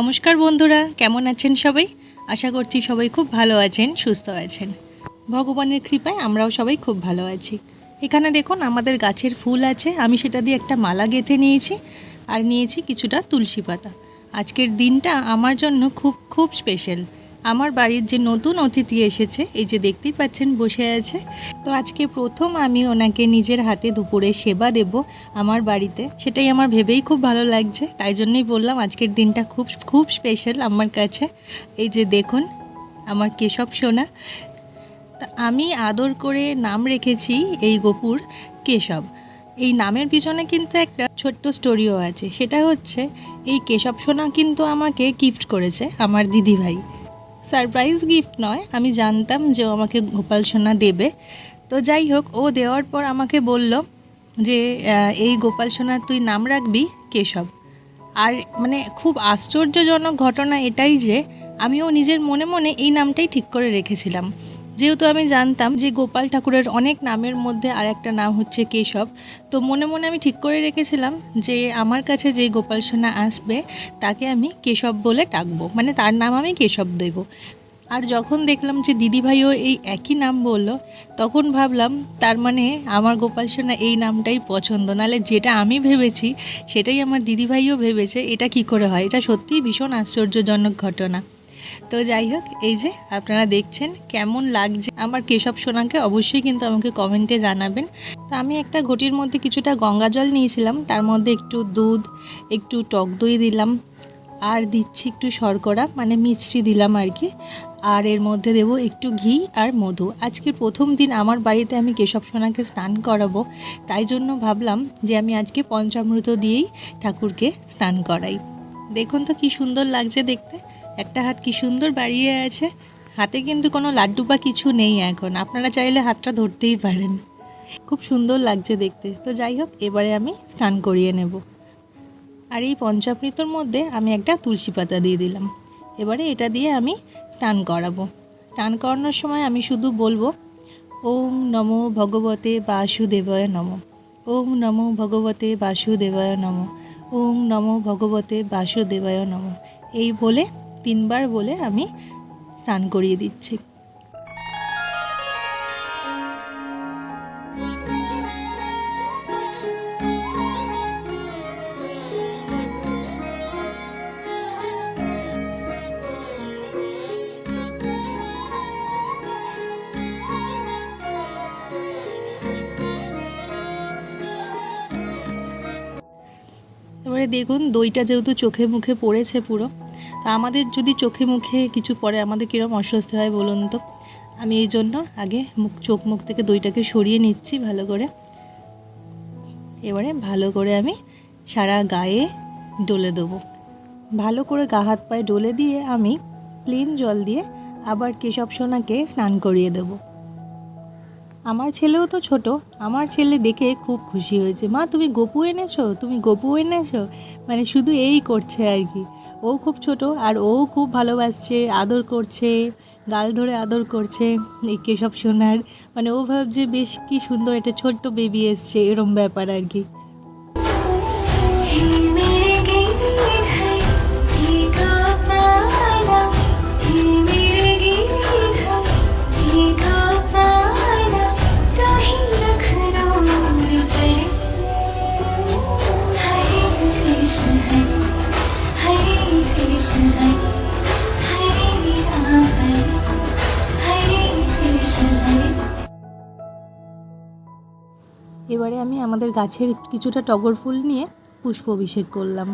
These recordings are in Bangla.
নমস্কার বন্ধুরা, কেমন আছেন সবাই? আশা করছি সবাই খুব ভালো আছেন, সুস্থ আছেন। ভগবানের কৃপায় আমরাও সবাই খুব ভালো আছি। এখানে দেখুন, আমাদের গাছের ফুল আছে, আমি সেটা দিয়ে একটা মালা গেঁথে নিয়েছি আর নিয়েছি কিছুটা তুলসী পাতা। আজকের দিনটা আমার জন্য খুব খুব স্পেশাল আমার বাড়ির যে নতুন অতিথি এসেছে, এই যে দেখতেই পাচ্ছেন বসে আছে। তো আজকে প্রথম আমি ওনাকে নিজের হাতে দুপুরে সেবা দেব আমার বাড়িতে। সেটাই আমার ভেবেই খুব ভালো লাগছে। তাই জন্যই বললাম আজকের দিনটা খুব খুব স্পেশাল আমার কাছে। এই যে দেখুন, আমার কেশব সোনা। তা আমি আদর করে নাম রেখেছি এই গোপুর কেশব। এই নামের পিছনে কিন্তু একটা ছোট্ট স্টোরিও আছে। সেটা হচ্ছে, এই কেশব সোনা কিন্তু আমাকে গিফট করেছে আমার দিদিভাই। সারপ্রাইজ গিফট নয়, আমি জানতাম যে ও আমাকে গোপাল সোনা দেবে। তো যাই হোক, ও দেওয়ার পর আমাকে বলল যে এই গোপাল সোনা তুই নাম রাখবি কেশব। আর মানে খুব আশ্চর্যজনক ঘটনা এটাই যে, আমিও নিজের মনে মনে এই নামটাই ঠিক করে রেখেছিলাম। যেহেতু আমি জানতাম যে গোপাল ঠাকুরের অনেক নামের মধ্যে আর একটা নাম হচ্ছে কেশব, তো মনে মনে আমি ঠিক করে রেখেছিলাম যে আমার কাছে যে গোপাল সোনা আসবে, তাকে আমি কেশব বলে ডাকবো। মানে তার নাম আমি কেশব দেব। আর যখন দেখলাম যে দিদিভাইও এই একই নাম বলল, তখন ভাবলাম, তার মানে আমার গোপাল সোনা এই নামটাই পছন্দ। নাহলে যেটা আমি ভেবেছি, সেটাই আমার দিদিভাইও ভেবেছে, এটা কি করে হয়? এটা সত্যিই ভীষণ আশ্চর্যজনক ঘটনা। তো যাই হোক, এই যে আপনারা দেখছেন কেমন লাগছে আমার কেশব সোনাকে, অবশ্যই কিন্তু আমাকে কমেন্টে জানাবেন। তো আমি একটা ঘটির মধ্যে কিছুটা গঙ্গা জল নিয়েছিলাম, তার মধ্যে একটু দুধ, একটু টক দই দিলাম, আর দিচ্ছি একটু শর্করা মানে মিষ্টি দিলাম আর কি। আর এর মধ্যে দেবো একটু ঘি আর মধু। আজকের প্রথম দিন আমার বাড়িতে আমি কেশব সোনাকে স্নান করাবো, তাই জন্য ভাবলাম যে আমি আজকে পঞ্চামৃত দিয়েই ঠাকুরকে স্নান করাই। দেখুন তো কি সুন্দর লাগছে দেখতে। একটা হাত কি সুন্দর বাড়িয়ে আছে। হাতে কিন্তু কোনো লাড্ডু বা কিছু নেই এখন। আপনারা চাইলে হাতটা ধরতেই পারেন। খুব সুন্দর লাগছে দেখতে। তো যাই হোক, এবারে আমি স্নান করিয়ে নেব। আর এই পঞ্চামৃতর মধ্যে আমি একটা তুলসী পাতা দিয়ে দিলাম। এবারে এটা দিয়ে আমি স্নান করাবো। স্নান করানোর সময় আমি শুধু বলব, ওম নমো ভগবতে বাসুদেবায় নম। ওম নমো ভগবতে বাসুদেবায় নম। ওম নমো ভগবতে বাসুদেবায় নম। এই বলে তিনবার বলে আমি স্নান করিয়ে দিচ্ছি। এবারে দেখুন দইটা যেহেতু চোখে মুখে পড়েছে পুরো তা আমাদের যদি চোখে মুখে কিছু পড়ে, আমাদের কীরকম অস্বস্তি হয় বলুন তো? আমি এই জন্য আগে মুখ, চোখ মুখ থেকে দইটাকে সরিয়ে নিচ্ছি ভালো করে। এবারে ভালো করে আমি সারা গায়ে ডলে দেবো। ভালো করে গা, হাত, পায়ে ডলে দিয়ে আমি প্লেন জল দিয়ে আবার কেশব সোনাকে স্নান করিয়ে দেবো। আমার ছেলেও তো ছোট। আমার ছেলে দেখে খুব খুশি হয়েছে। মা, তুমি গপু এনেছো? তুমি গপু এনেছো? মানে শুধু এই করছে আর কি। ও খুব ছোট আর ও খুব ভালোবাসছে, আদর করছে, গাল ধরে আদর করছে এই কেশব সোনার মানে ও ভাবছে, বেশ কি সুন্দর, একটা ছোট্ট বেবি এসছে। এরম ব্যাপার আর কি। এবারে আমি আমাদের গাছের কিছুটা টগর ফুল নিয়ে পুষ্প অভিষেক করলাম।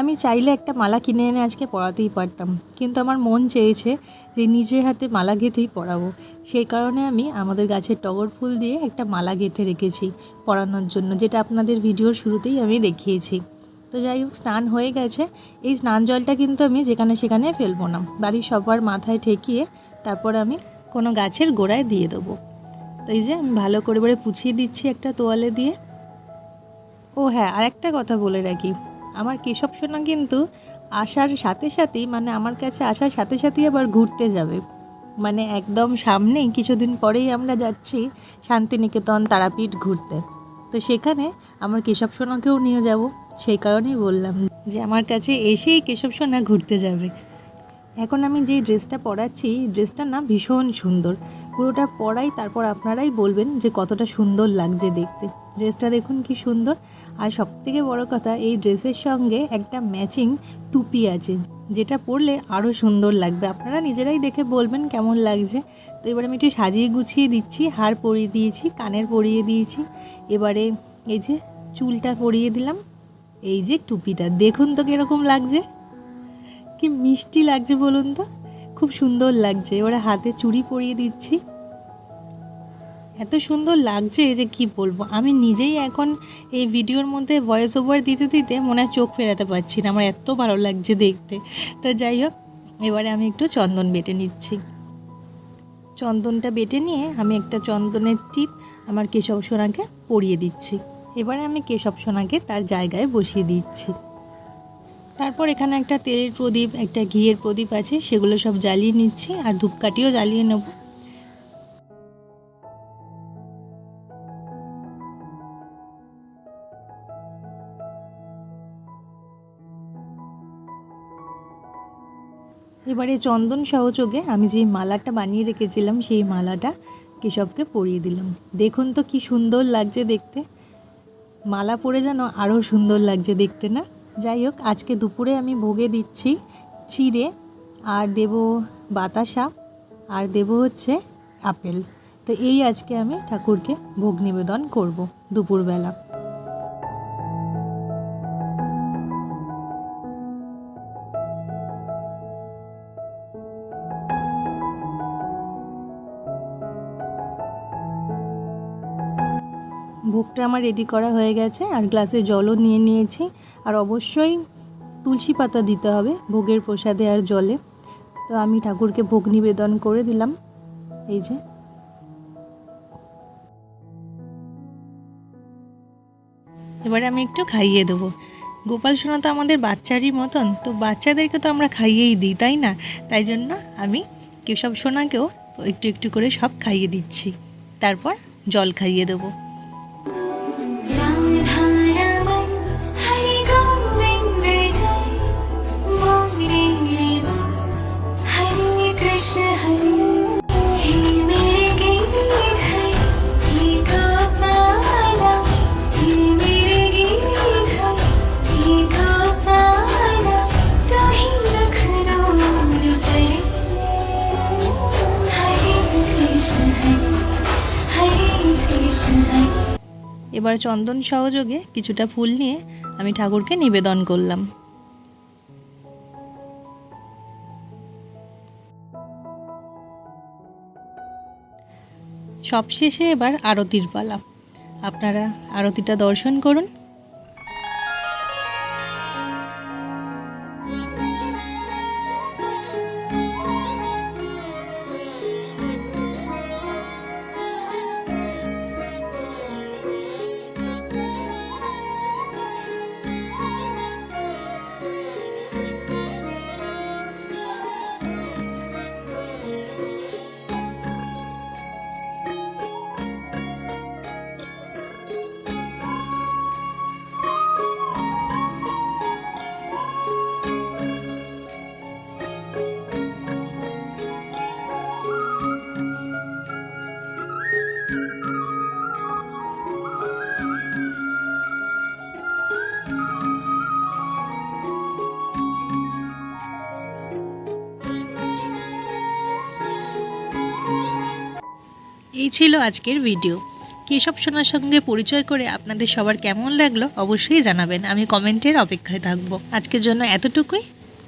আমি চাইলে একটা মালা কিনে এনে আজকে পরাতেই পারতাম, কিন্তু আমার মন চেয়েছে যে নিজের হাতে মালা গেঁথেই পরাবো। সেই কারণে আমি আমাদের গাছের টগর ফুল দিয়ে একটা মালা গেঁথে রেখেছি পরানোর জন্য, যেটা আপনাদের ভিডিওর শুরুতেই আমি দেখিয়েছি। তো যাই হোক, স্নান হয়ে গেছে। এই স্নান জলটা কিন্তু আমি যেখানে সেখানে ফেলব না। বাড়ির সবার মাথায় ঠেকিয়ে তারপর আমি কোনো গাছের গোড়ায় দিয়ে দেবো। তো এই যে আমি ভালো করে করে পুছিয়ে দিচ্ছি একটা তোয়ালে দিয়ে। ও হ্যাঁ আর একটা কথা বলে রাখি। আমার কেশব সোনা কিন্তু আসার সাথে সাথেই মানে আমার কাছে আসার সাথে সাথেই আবার ঘুরতে যাবে। মানে একদম সামনেই কিছুদিন পরেই আমরা যাচ্ছি শান্তিনিকেতন তারাপীঠ ঘুরতে। তো সেখানে আমার কেশব সোনাকেও নিয়ে যাব, সেই কারণেই বললাম যে আমার কাছে এসেই কেশব সোনা ঘুরতে যাবে। এখন আমি যে ড্রেসটা পরাচ্ছি ড্রেসটার না ভীষণ সুন্দর। পুরোটা পরাই তারপর আপনারাই বলবেন যে কতটা সুন্দর লাগছে দেখতে। ড্রেসটা দেখুন কি সুন্দর। আর সবথেকে বড় কথা, এই ড্রেসের সঙ্গে একটা ম্যাচিং টুপি আছে, যেটা পরলে আরও সুন্দর লাগবে। আপনারা নিজেরাই দেখে বলবেন কেমন লাগছে। তো এবার আমি একটু সাজিয়ে গুছিয়ে দিচ্ছি, হার পরিয়ে দিয়েছি, কানের পরিয়ে দিয়েছি। এবারে এই যে চুলটা পরিয়ে দিলাম, এই যে টুপিটা। দেখুন তো কীরকম লাগছে। কি মিষ্টি লাগছে বলুন তো? খুব সুন্দর লাগছে। এবারে হাতে চুড়ি পরিয়ে দিচ্ছি। এত সুন্দর লাগছে যে কি বলব? আমি নিজেই এখন এই ভিডিওর মধ্যে ভয়েস ওভার দিতে দিতে মনে হয় চোখ ফেরাতে পারছি না। আমার এত ভালো লাগছে দেখতে। তো যাই হোক, এবারে আমি একটু চন্দন বেটে নিচ্ছি। চন্দনটা বেটে নিয়ে আমি একটা চন্দনের টিপ আমার কেশব সোনাকে পরিয়ে দিচ্ছি। এবারে আমি কেশব সোনাকে তার জায়গায় বসিয়ে দিচ্ছি। তারপর এখানে একটা তেলের প্রদীপ, একটা ঘিয়ের প্রদীপ আছে, সেগুলো সব জ্বালিয়ে নিচ্ছি আর ধূপকাঠিও জ্বালিয়ে নেব। এবারে চন্দন সহযোগে আমি যেই মালাটা বানিয়ে রেখেছিলাম, সেই মালাটা কেশবকে পরিয়ে দিলাম। দেখুন তো কি সুন্দর লাগছে দেখতে। মালা পরে যেন আরও সুন্দর লাগছে দেখতে না? যাই হোক, আজকে দুপুরে আমি ভোগে দিচ্ছি চিড়ে আর দেব বাতাসা আর দেব হচ্ছে আপেল। তো এই আজকে আমি ঠাকুরকে ভোগ নিবেদন করব দুপুরবেলা। ভোগটা আমার রেডি করা হয়ে গেছে আর গ্লাসে জলও নিয়ে নিয়েছি। আর অবশ্যই তুলসী পাতা দিতে হবে ভোগের প্রসাদে আর জলে। তো আমি ঠাকুরকে ভোগ নিবেদন করে দিলাম। এই যে। এবারে আমি একটু খাইয়ে দেবো। গোপাল সোনা তো আমাদের বাচ্চারই মতন, তো বাচ্চাদেরকে তো আমরা খাইয়েই দিই, তাই না? তাই জন্য আমি কেশব সোনাকেও একটু একটু করে সব খাইয়ে দিচ্ছি। তারপর জল খাইয়ে দেবো। এবার চন্দন সহযোগে কিছুটা ফুল নিয়ে আমি ঠাকুরকে নিবেদন করলাম। সবশেষে এবার আরতির পালা। আপনারা আরতিটা দর্শন করুন। এই ছিল আজকের ভিডিও। কেশব সোনার সঙ্গে পরিচয় করে আপনাদের সবার কেমন লাগল অবশ্যই জানাবেন। আমি কমেন্টের অপেক্ষায় থাকব। আজকের জন্য এতটুকুই।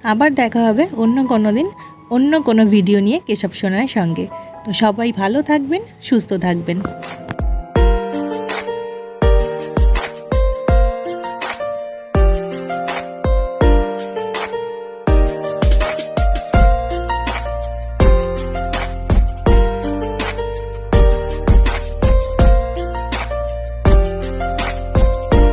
আবার দেখা হবে অন্য কোনো দিন, অন্য কোনো ভিডিও নিয়ে কেশব সোনার সঙ্গে। তো সবাই ভালো থাকবেন, সুস্থ থাকবেন।